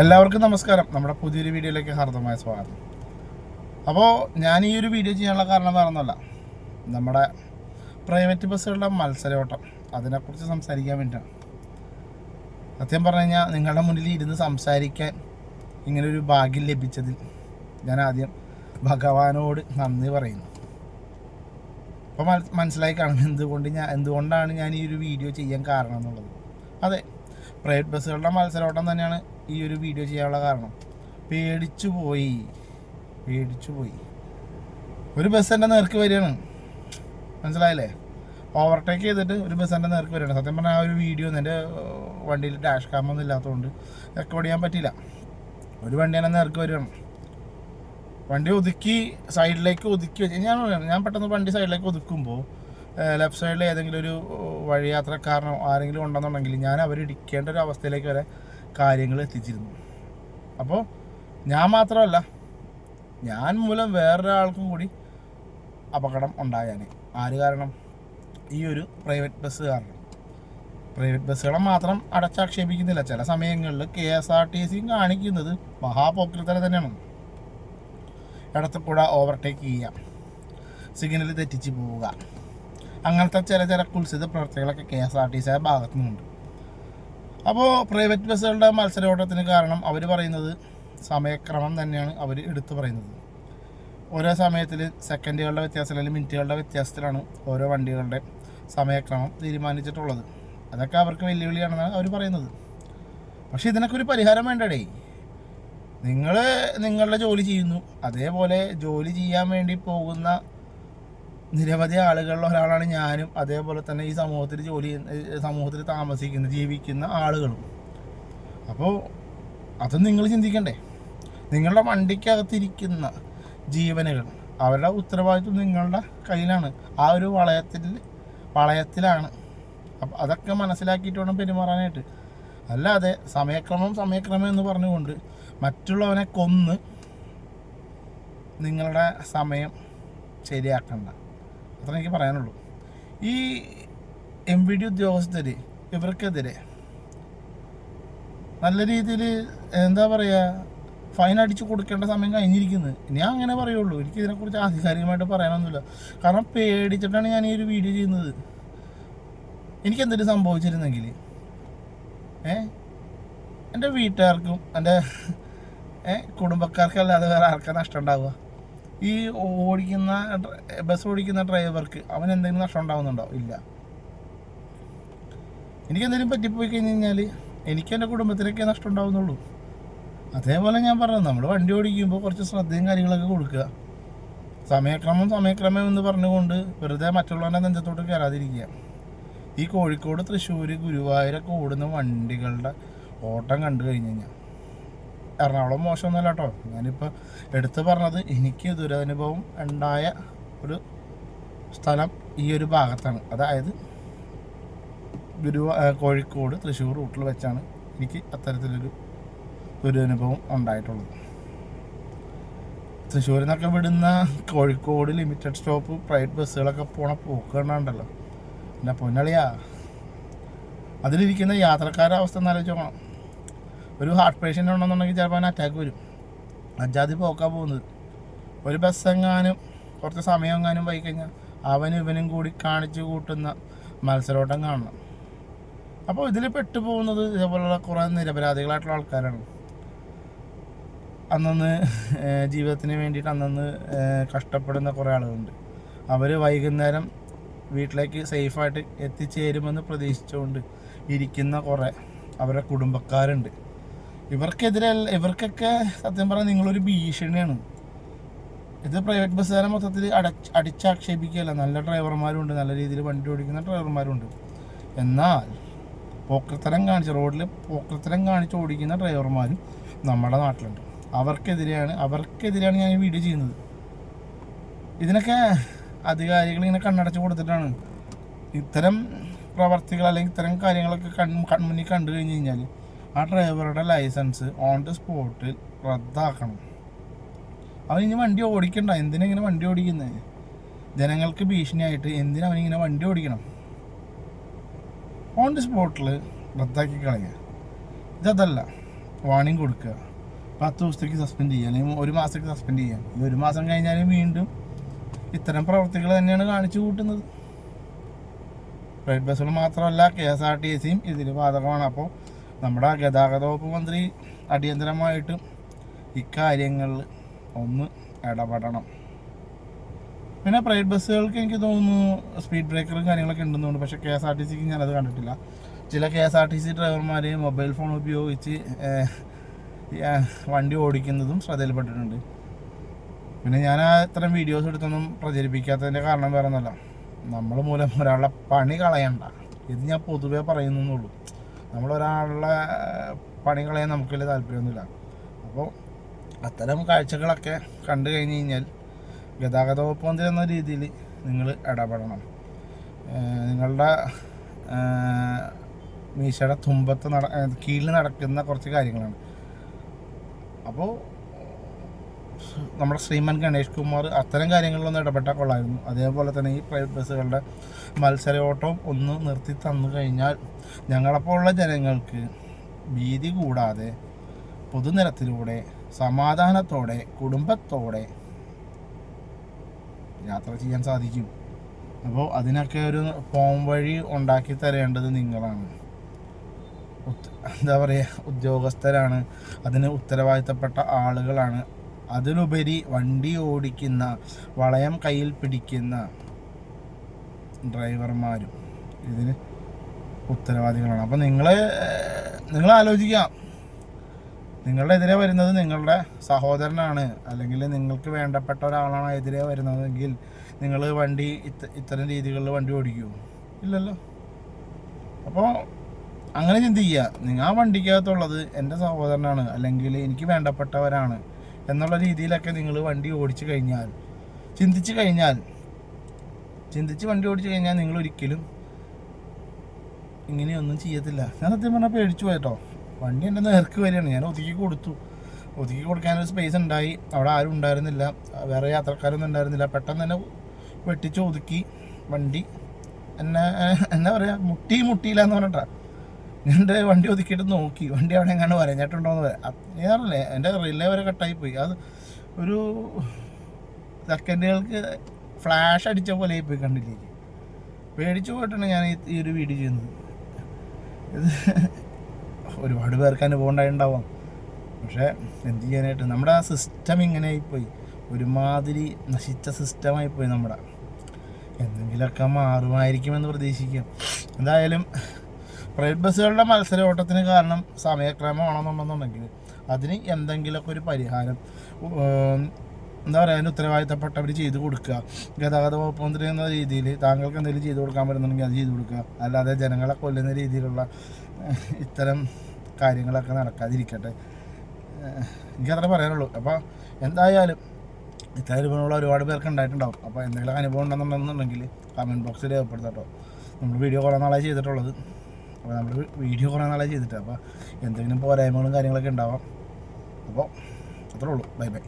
എല്ലാവർക്കും നമസ്കാരം. നമ്മുടെ പുതിയൊരു വീഡിയോയിലേക്ക് ഹാർദമായ സ്വാഗതം. അപ്പോൾ ഞാൻ ഈ ഒരു വീഡിയോ ചെയ്യാനുള്ള കാരണം പറഞ്ഞല്ല നമ്മുടെ പ്രൈവറ്റ് ബസ്സുകളുടെ മത്സരയോട്ടം അതിനെക്കുറിച്ച് സംസാരിക്കാൻ വേണ്ടിയിട്ടാണ് സത്യം പറഞ്ഞു കഴിഞ്ഞാൽ നിങ്ങളുടെ മുന്നിൽ ഇരുന്ന് സംസാരിക്കാൻ ഇങ്ങനൊരു ഭാഗ്യം ലഭിച്ചതിൽ ഞാൻ ആദ്യം ഭഗവാനോട് നന്ദി പറയുന്നു. അപ്പോൾ മനസ്സിലായി കാണും എന്തുകൊണ്ട് ഞാൻ എന്തുകൊണ്ടാണ് ഞാൻ ഈ ഒരു വീഡിയോ ചെയ്യാൻ കാരണം എന്നുള്ളത്. അതെ പ്രൈവറ്റ് ബസ്സുകളുടെ മത്സരോട്ടം തന്നെയാണ് ഈ ഒരു വീഡിയോ ചെയ്യാനുള്ള കാരണം. പേടിച്ചു പോയി. പേടിച്ചു പോയി. ഒരു ബസ് എന്റെ നേർക്ക് വരികയാണ്. മനസ്സിലായില്ലേ? ഓവർടേക്ക് ചെയ്തിട്ട് ഒരു ബസ് എന്റെ നേർക്ക് വരികയാണ്. സത്യം പറഞ്ഞാൽ ആ ഒരു വീഡിയോ എന്റെ വണ്ടിയിൽ ഡാഷ് കാമൊന്നും ഇല്ലാത്തതുകൊണ്ട് റെക്കോർഡ് ചെയ്യാൻ പറ്റില്ല ഒരു വണ്ടി എന്നെ നേർക്ക് വരികയാണ്. വണ്ടി ഒതുക്കി സൈഡിലേക്ക് ഒതുക്കി വെച്ച് ഞാൻ ഞാൻ പെട്ടെന്ന് വണ്ടി സൈഡിലേക്ക് ഒതുക്കുമ്പോൾ ലെഫ്റ്റ് സൈഡിൽ ഏതെങ്കിലും ഒരു വഴിയാത്രക്കാരനോ ആരെങ്കിലും ഉണ്ടെന്നുണ്ടെങ്കിൽ ഞാൻ അവർ ഇടിക്കേണ്ട ഒരു അവസ്ഥയിലേക്ക് വരെ കാര്യങ്ങൾ എത്തിച്ചിരുന്നു. അപ്പോൾ ഞാൻ മാത്രമല്ല ഞാൻ മൂലം വേറൊരാൾക്കും കൂടി അപകടം ഉണ്ടായാണ് ആര് കാരണം? ഈ ഒരു പ്രൈവറ്റ് ബസ് കാരണം. പ്രൈവറ്റ് ബസ്സുകളെ മാത്രം അടച്ചാക്ഷേപിക്കുന്നില്ല. ചില സമയങ്ങളിൽ കെ എസ് ആർ ടി സിയും കാണിക്കുന്നത് മഹാപോക്രിത്തര തന്നെയാണ്. ഇടത്ത് കൂടെ ഓവർടേക്ക് ചെയ്യാം സിഗ്നൽ തെറ്റിച്ച് പോവുക. അങ്ങനത്തെ ചില ചില കുൽസിത പ്രവർത്തികളൊക്കെ കെ എസ് ആർ ടി സിയുടെ ഭാഗത്തു നിന്നുണ്ട് അപ്പോൾ പ്രൈവറ്റ് ബസ്സുകളുടെ മത്സരോട്ടത്തിന് കാരണം അവർ പറയുന്നത് സമയക്രമം തന്നെയാണ് അവർ എടുത്തു പറയുന്നത്. ഓരോ സമയത്തിൽ സെക്കൻഡുകളുടെ വ്യത്യാസം അല്ലെങ്കിൽ മിനിറ്റുകളുടെ വ്യത്യാസത്തിലാണ് ഓരോ വണ്ടികളുടെ സമയക്രമം തീരുമാനിച്ചിട്ടുള്ളത്. അതൊക്കെ അവർക്ക് വെല്ലുവിളിയാണെന്നാണ് അവർ പറയുന്നത്. പക്ഷേ ഇതിനൊക്കെ ഒരു പരിഹാരം വേണ്ടടേ. നിങ്ങൾ നിങ്ങളുടെ ജോലി ചെയ്യുന്നു. അതേപോലെ ജോലി ചെയ്യാൻ വേണ്ടി പോകുന്ന നിരവധി ആളുകളിൽ ഒരാളാണ് ഞാനും. അതേപോലെ തന്നെ ഈ സമൂഹത്തിൽ ജോലി സമൂഹത്തിൽ താമസിക്കുന്ന ജീവിക്കുന്ന ആളുകളും. അപ്പോൾ അത് നിങ്ങൾ ചിന്തിക്കണ്ടേ? നിങ്ങളുടെ വണ്ടിക്കകത്തിരിക്കുന്ന ജീവനുകൾ അവരുടെ ഉത്തരവാദിത്വം നിങ്ങളുടെ കയ്യിലാണ്. ആ ഒരു വളയത്തിൽ വളയത്തിലാണ്. അപ്പം അതൊക്കെ മനസ്സിലാക്കിയിട്ട് വേണം പെരുമാറാനായിട്ട്. അല്ലാതെ സമയക്രമം സമയക്രമം എന്ന് പറഞ്ഞുകൊണ്ട് മറ്റുള്ളവനെ കൊന്ന് നിങ്ങളുടെ സമയം ശരിയാക്കണ്ട. അത്ര എനിക്ക് പറയാനുള്ളൂ. ഈ എം വി ഡി ഉദ്യോഗസ്ഥർ ഇവർക്കെതിരെ നല്ല രീതിയിൽ എന്താ പറയുക ഫൈൻ അടിച്ചു കൊടുക്കേണ്ട സമയം കഴിഞ്ഞിരിക്കുന്നത് ഞാൻ അങ്ങനെ പറയുള്ളൂ. എനിക്ക് ഇതിനെക്കുറിച്ച് ആധികാരികമായിട്ട് പറയാനൊന്നുമില്ല. കാരണം പേടിച്ചിട്ടാണ് ഞാൻ ഈ ഒരു വീഡിയോ ചെയ്യുന്നത്. എനിക്ക് എന്തെങ്കിലും സംഭവിച്ചിരുന്നെങ്കിൽ ഏ എന്റെ വീട്ടുകാർക്കും എന്റെ കുടുംബക്കാർക്കും അല്ലാതെ വേറെ ആർക്കാ നഷ്ടം ഉണ്ടാവുക? ഈ ഓടിക്കുന്ന ബസ് ഓടിക്കുന്ന ഡ്രൈവർക്ക് അവൻ എന്തെങ്കിലും നഷ്ടം ഉണ്ടാവുന്നുണ്ടോ? ഇല്ല. എനിക്ക് എന്തെങ്കിലും പറ്റിപ്പോയി കഴിഞ്ഞ് കഴിഞ്ഞാൽ എനിക്ക് എന്റെ കുടുംബത്തിനൊക്കെ നഷ്ടം ഉണ്ടാവുന്നുള്ളൂ. അതേപോലെ ഞാൻ പറഞ്ഞു നമ്മൾ വണ്ടി ഓടിക്കുമ്പോൾ കുറച്ച് ശ്രദ്ധയും കാര്യങ്ങളൊക്കെ കൊടുക്കുക. സമയക്രമം സമയക്രമം എന്ന് പറഞ്ഞുകൊണ്ട് വെറുതെ മറ്റുള്ളവരുടെ നെഞ്ചത്തോട്ട് കയറാതിരിക്കുക. ഈ കോഴിക്കോട് തൃശ്ശൂർ ഗുരുവായൂരൊക്കെ ഓടുന്ന വണ്ടികളുടെ ഓട്ടം കണ്ടു കഴിഞ്ഞു കഴിഞ്ഞാൽ എറണാകുളം മോശമൊന്നുമല്ല കേട്ടോ ഞാനിപ്പോൾ എടുത്തു പറഞ്ഞത് എനിക്ക് ദുരനുഭവം ഉണ്ടായ ഒരു സ്ഥലം ഈ ഒരു ഭാഗത്താണ്. അതായത് ഗുരുവാ കോഴിക്കോട് തൃശ്ശൂർ റൂട്ടിൽ വെച്ചാണ് എനിക്ക് അത്തരത്തിലൊരു ദുരനുഭവം ഉണ്ടായിട്ടുള്ളത്. തൃശ്ശൂരിൽ നിന്നൊക്കെ വിടുന്ന കോഴിക്കോട് ലിമിറ്റഡ് സ്റ്റോപ്പ് പ്രൈവറ്റ് ബസ്സുകളൊക്കെ പോണ പോക്ക് കണ്ടാണ്ടല്ലോ. എന്റെ പൊന്നളിയാ. അതിലിരിക്കുന്ന യാത്രക്കാരുടെ അവസ്ഥ എന്നാലോചിച്ച് നോക്കണം. ഒരു ഹാർട്ട് പേഷ്യന്റ് ഉണ്ടെന്നുണ്ടെങ്കിൽ ചിലപ്പോൾ അവൻ അറ്റാക്ക് വരും. അജാതി പോക്കാൻ പോകുന്നത്. ഒരു ബസ് എങ്ങാനും കുറച്ച് സമയം എങ്ങാനും പോയി കഴിഞ്ഞാൽ അവനും ഇവനും കൂടി കാണിച്ചു കൂട്ടുന്ന മത്സരോട്ടം കാണണം. അപ്പോൾ ഇതിൽ പെട്ടുപോകുന്നത് ഇതേപോലുള്ള കുറേ നിരപരാധികളായിട്ടുള്ള ആൾക്കാരാണ്. അന്നന്ന് ജീവിതത്തിന് വേണ്ടിയിട്ട് അന്നന്ന് കഷ്ടപ്പെടുന്ന കുറേ ആളുകളുണ്ട്. അവർ വൈകുന്നേരം വീട്ടിലേക്ക് സേഫായിട്ട് എത്തിച്ചേരുമെന്ന് പ്രതീക്ഷിച്ചുകൊണ്ട് ഇരിക്കുന്ന കുറേ അവരുടെ കുടുംബക്കാരുണ്ട്. ഇവർക്കെതിരെ ഇവർക്കൊക്കെ സത്യം പറഞ്ഞാൽ നിങ്ങളൊരു ഭീഷണിയാണ്. ഇത് പ്രൈവറ്റ് ബസ്സുകാരെ മൊത്തത്തിൽ അടച്ച് അടിച്ചാക്ഷേപിക്കുകയല്ല. നല്ല ഡ്രൈവർമാരുണ്ട് നല്ല രീതിയിൽ വണ്ടി ഓടിക്കുന്ന ഡ്രൈവർമാരുണ്ട് എന്നാൽ പോക്കൃത്തരം കാണിച്ച് റോഡിൽ പോക്കൃത്തരം കാണിച്ച് ഓടിക്കുന്ന ഡ്രൈവർമാരും നമ്മുടെ നാട്ടിലുണ്ട്. അവർക്കെതിരെയാണ് അവർക്കെതിരെയാണ് ഞാൻ ഈ വീഡിയോ ചെയ്യുന്നത്. ഇതിനൊക്കെ അധികാരികൾ ഇങ്ങനെ കണ്ണടച്ച് കൊടുത്തിട്ടാണ്. ഇത്തരം പ്രവർത്തികൾ അല്ലെങ്കിൽ ഇത്തരം കാര്യങ്ങളൊക്കെ കൺ കൺമുന്നിൽ കണ്ടു കഴിഞ്ഞ് കഴിഞ്ഞാൽ ആ ഡ്രൈവറുടെ ലൈസൻസ് ഓൺ ദി സ്പോട്ടിൽ റദ്ദാക്കണം. അവൻ ഇനി വണ്ടി ഓടിക്കണ്ട. എന്തിനാ ഇങ്ങനെ വണ്ടി ഓടിക്കുന്നത് ജനങ്ങൾക്ക് ഭീഷണിയായിട്ട് എന്തിനാ അവനിങ്ങനെ വണ്ടി ഓടിക്കണം? ഓൺ ദി സ്പോട്ടിൽ റദ്ദാക്കി കളയുക ഇതല്ല. വാണിംഗ് കൊടുക്കുക. പത്ത് ദിവസത്തേക്ക് സസ്പെൻഡ് ചെയ്യുക. അല്ലെങ്കിൽ ഒരു മാസത്തേക്ക് സസ്പെൻഡ് ചെയ്യുക. ഈ ഒരു മാസം കഴിഞ്ഞാൽ വീണ്ടും ഇത്തരം പ്രവർത്തികൾ തന്നെയാണ് കാണിച്ചു കൂട്ടുന്നത്. പ്രൈവറ്റ് ബസ്സുകൾ മാത്രമല്ല കെ എസ് ആർ ടി സിയും ഇതിൽ ബാധകമാണ്. അപ്പോൾ നമ്മുടെ ഗതാഗത വകുപ്പ് മന്ത്രി അടിയന്തരമായിട്ട് ഇക്കാര്യങ്ങളിൽ ഒന്ന് ഇടപെടണം. പിന്നെ പ്രൈവറ്റ് ബസ്സുകൾക്ക് എനിക്ക് തോന്നുന്നു സ്പീഡ് ബ്രേക്കറും കാര്യങ്ങളൊക്കെ ഉണ്ടെന്നുണ്ട്. പക്ഷേ കെ എസ് ആർ ടി സിക്ക് ഞാനത് കണ്ടിട്ടില്ല. ചില K S R T C ഡ്രൈവർമാർ മൊബൈൽ ഫോൺ ഉപയോഗിച്ച് വണ്ടി ഓടിക്കുന്നതും ശ്രദ്ധയിൽപ്പെട്ടിട്ടുണ്ട്. പിന്നെ ഞാൻ ആ ഇത്തരം വീഡിയോസ് എടുത്തൊന്നും പ്രചരിപ്പിക്കാത്തതിന്റെ കാരണം വേറെ ഒന്നല്ല നമ്മൾ മൂലം ഒരാളുടെ പണി കളയണ്ട. ഇത് ഞാൻ പൊതുവേ പറയുന്നുള്ളൂ നമ്മൾ പണികളെ നമുക്ക് വലിയ താല്പര്യമൊന്നുമില്ല. അപ്പോൾ അത്തരം കാഴ്ചകളൊക്കെ കണ്ടു കഴിഞ്ഞ് കഴിഞ്ഞാൽ ഗതാഗത വകുപ്പ് മന്ത്രി എന്ന രീതിയിൽ നിങ്ങൾ ഇടപെടണം. നിങ്ങളുടെ മീശയുടെ തുമ്പത്ത് നട കീഴിൽ നടക്കുന്ന കുറച്ച് കാര്യങ്ങളാണ്. അപ്പോൾ നമ്മുടെ ശ്രീമൻ ഗണേഷ് കുമാർ അത്തരം കാര്യങ്ങളിലൊന്നും ഇടപെട്ടാൽ കൊള്ളായിരുന്നു. അതേപോലെ തന്നെ ഈ പ്രൈവറ്റ് ബസ്സുകളുടെ മത്സരോട്ടം ഒന്ന് നിർത്തി തന്നു കഴിഞ്ഞാൽ ഞങ്ങളെപ്പോലുള്ള ജനങ്ങൾക്ക് ഭീതി കൂടാതെ പൊതുനിരത്തിലൂടെ സമാധാനത്തോടെ കുടുംബത്തോടെ യാത്ര ചെയ്യാൻ സാധിക്കും. അപ്പോൾ അതിനൊക്കെ ഒരു പോം വഴി ഉണ്ടാക്കി തരേണ്ടത് നിങ്ങളാണ്. എന്താ പറയുക ഉദ്യോഗസ്ഥരാണ്. അതിന് ഉത്തരവാദിത്തപ്പെട്ട ആളുകളാണ്. അതിലുപരി വണ്ടി ഓടിക്കുന്ന വളയം കയ്യിൽ പിടിക്കുന്ന ഡ്രൈവർമാരും ഇതിന് ഉത്തരവാദികളാണ്. അപ്പം നിങ്ങൾ നിങ്ങൾ ആലോചിക്കാം. നിങ്ങളുടെ എതിരെ വരുന്നത് നിങ്ങളുടെ സഹോദരനാണ്. അല്ലെങ്കിൽ നിങ്ങൾക്ക് വേണ്ടപ്പെട്ട ഒരാളാണ് എതിരെ വരുന്നതെങ്കിൽ നിങ്ങൾ വണ്ടി ഇത്ത ഇത്തരം രീതികളിൽ വണ്ടി ഓടിക്കുമോ ഇല്ലല്ലോ. അപ്പോൾ അങ്ങനെ ചിന്തിക്കുക. നിങ്ങൾ ആ വണ്ടിക്കകത്തുള്ളത് എന്റെ സഹോദരനാണ്. അല്ലെങ്കിൽ എനിക്ക് വേണ്ടപ്പെട്ടവരാണ്. എന്നുള്ള രീതിയിലൊക്കെ നിങ്ങൾ വണ്ടി ഓടിച്ചു കഴിഞ്ഞാൽ ചിന്തിച്ചു കഴിഞ്ഞാൽ ചിന്തിച്ച് വണ്ടി ഓടിച്ചു കഴിഞ്ഞാൽ നിങ്ങൾ ഒരിക്കലും ഇങ്ങനെയൊന്നും ചെയ്യത്തില്ല. ഞാൻ സത്യം പറഞ്ഞാൽ പേടിച്ചു പോയട്ടോ. വണ്ടി എന്റെ നേർക്ക് വരികയാണ് ഞാൻ ഒതുക്കി കൊടുത്തു. ഒതുക്കി കൊടുക്കാനൊരു സ്പേസ് ഉണ്ടായി. അവിടെ ആരും ഉണ്ടായിരുന്നില്ല. വേറെ യാത്രക്കാരൊന്നും ഉണ്ടായിരുന്നില്ല. പെട്ടെന്ന് തന്നെ വെട്ടിച്ച് ഒതുക്കി വണ്ടി. എന്നെ എന്താ പറയുക മുട്ടി മുട്ടിയില്ല എന്ന് പറഞ്ഞിട്ടാ. ഞാൻ എന്റെ വണ്ടി ഒതുക്കിയിട്ട് നോക്കി. വണ്ടി അവിടെ എങ്ങാണ്ട് വരഞ്ഞിട്ടുണ്ടോയെന്ന് പറയാം. ഞാനല്ലേ എന്റെ റിലേ വരെ കട്ടായി പോയി. അത് ഒരു സെക്കൻഡുകൾക്ക് ഫ്ലാഷ് അടിച്ച പോലെ പോയി കണ്ടില്ലേ? പേടിച്ചു പോയിട്ടാണ് ഞാൻ ഈ- ഒരു വീഡിയോ ചെയ്യുന്നത്. ഒരുപാട് പേർക്ക് അനുഭവം പക്ഷേ എന്ത് ചെയ്യാനായിട്ട്? നമ്മുടെ ആ സിസ്റ്റം ഇങ്ങനെ ആയിപ്പോയി. ഒരുമാതിരി നശിച്ച സിസ്റ്റമായിപ്പോയി നമ്മുടെ. എന്തെങ്കിലുമൊക്കെ മാറുമായിരിക്കുമെന്ന് പ്രതീക്ഷിക്കാം. എന്തായാലും പ്രൈവറ്റ് ബസ്സുകളുടെ മത്സര ഓട്ടത്തിന് കാരണം സമയക്രമമാണെന്നുണ്ടെന്നുണ്ടെങ്കിൽ അതിന് എന്തെങ്കിലുമൊക്കെ ഒരു പരിഹാരം എന്താ പറയുക അതിന് ഉത്തരവാദിത്തപ്പെട്ടവർ ചെയ്തു കൊടുക്കുക. ഗതാഗത വകുപ്പ് മന്ത്രി എന്ന രീതിയിൽ താങ്കൾക്ക് എന്തെങ്കിലും ചെയ്തു കൊടുക്കാൻ പറ്റുന്നുണ്ടെങ്കിൽ അത് ചെയ്തു കൊടുക്കുക. അല്ലാതെ ജനങ്ങളെ കൊല്ലുന്ന രീതിയിലുള്ള ഇത്തരം കാര്യങ്ങളൊക്കെ നടക്കാതിരിക്കട്ടെ. എനിക്കത്ര പറയാനുള്ളൂ. അപ്പോൾ എന്തായാലും ഇത്തരം അനുഭവങ്ങൾ ഒരുപാട് പേർക്ക് ഉണ്ടായിട്ടുണ്ടാവും. അപ്പോൾ എന്തെങ്കിലും അനുഭവം ഉണ്ടെന്നുണ്ടെന്നുണ്ടെങ്കിൽ കമന്റ് ബോക്സിൽ രേഖപ്പെടുത്താം നമ്മൾ വീഡിയോ കുറേ നാളായി ചെയ്തിട്ടുള്ളത്. അപ്പോൾ നമ്മൾ വീഡിയോ കുറേ നാളായി ചെയ്തിട്ട് അപ്പോൾ എന്തെങ്കിലും പോരായ്മകളും കാര്യങ്ങളൊക്കെ ഉണ്ടാവാം. അപ്പോൾ അത്രേ ഉള്ളൂ. Bye bye